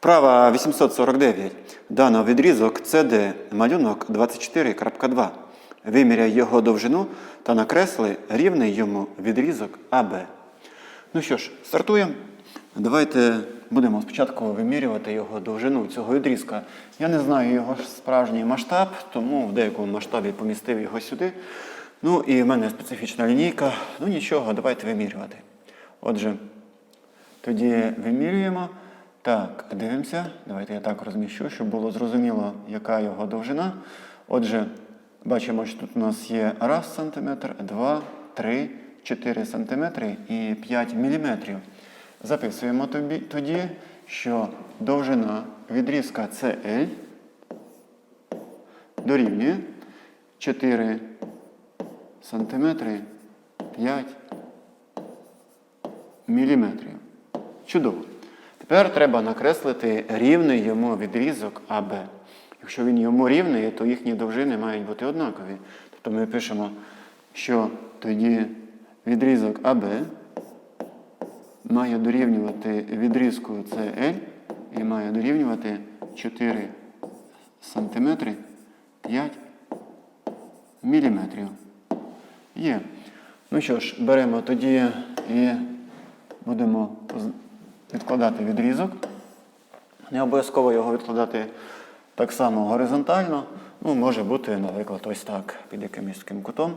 Вправа 849. Дано відрізок CD малюнок 24.2. Виміряй його довжину та накресли рівний йому відрізок АБ. Ну що ж, стартуємо. Давайте будемо спочатку вимірювати його довжину цього відрізка. Я не знаю його справжній масштаб, тому в деякому масштабі помістив його сюди. Ну і в мене специфічна лінійка. Ну нічого, давайте вимірювати. Отже, тоді вимірюємо. Так, дивимося. Давайте я так розміщу, щоб було зрозуміло, яка його довжина. Отже, бачимо, що тут у нас є 1 см, 2, 3, 4 см і 5 мм. Записуємо тобі- тоді, що довжина відрізка CL дорівнює 4 см 5 міліметрів. Чудово. Тепер треба накреслити рівний йому відрізок АБ. Якщо він йому рівний, то їхні довжини мають бути однакові. Тобто ми пишемо, що тоді відрізок АБ має дорівнювати відрізку CL і має дорівнювати 4 см 5 міліметрів. Є. Ну що ж, беремо тоді і будемо відкладати відрізок. Не обов'язково його відкладати так само горизонтально. Ну, може бути, наприклад, ось так, під якимось таким кутом.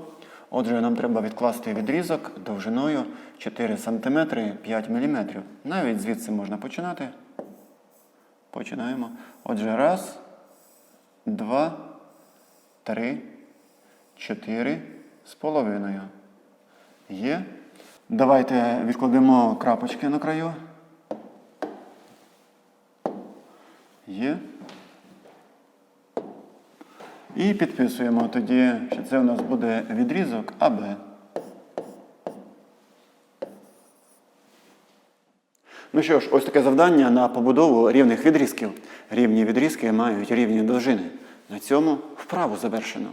Отже, нам треба відкласти відрізок довжиною 4 см 5 мм. Навіть звідси можна починати. Починаємо. Отже, раз, два, три, чотири з половиною. Є. Давайте відкладемо крапочки на краю. Є. І підписуємо тоді, що це у нас буде відрізок АБ. Ну що ж, ось таке завдання на побудову рівних відрізків. Рівні відрізки мають рівні довжини. На цьому вправу завершено.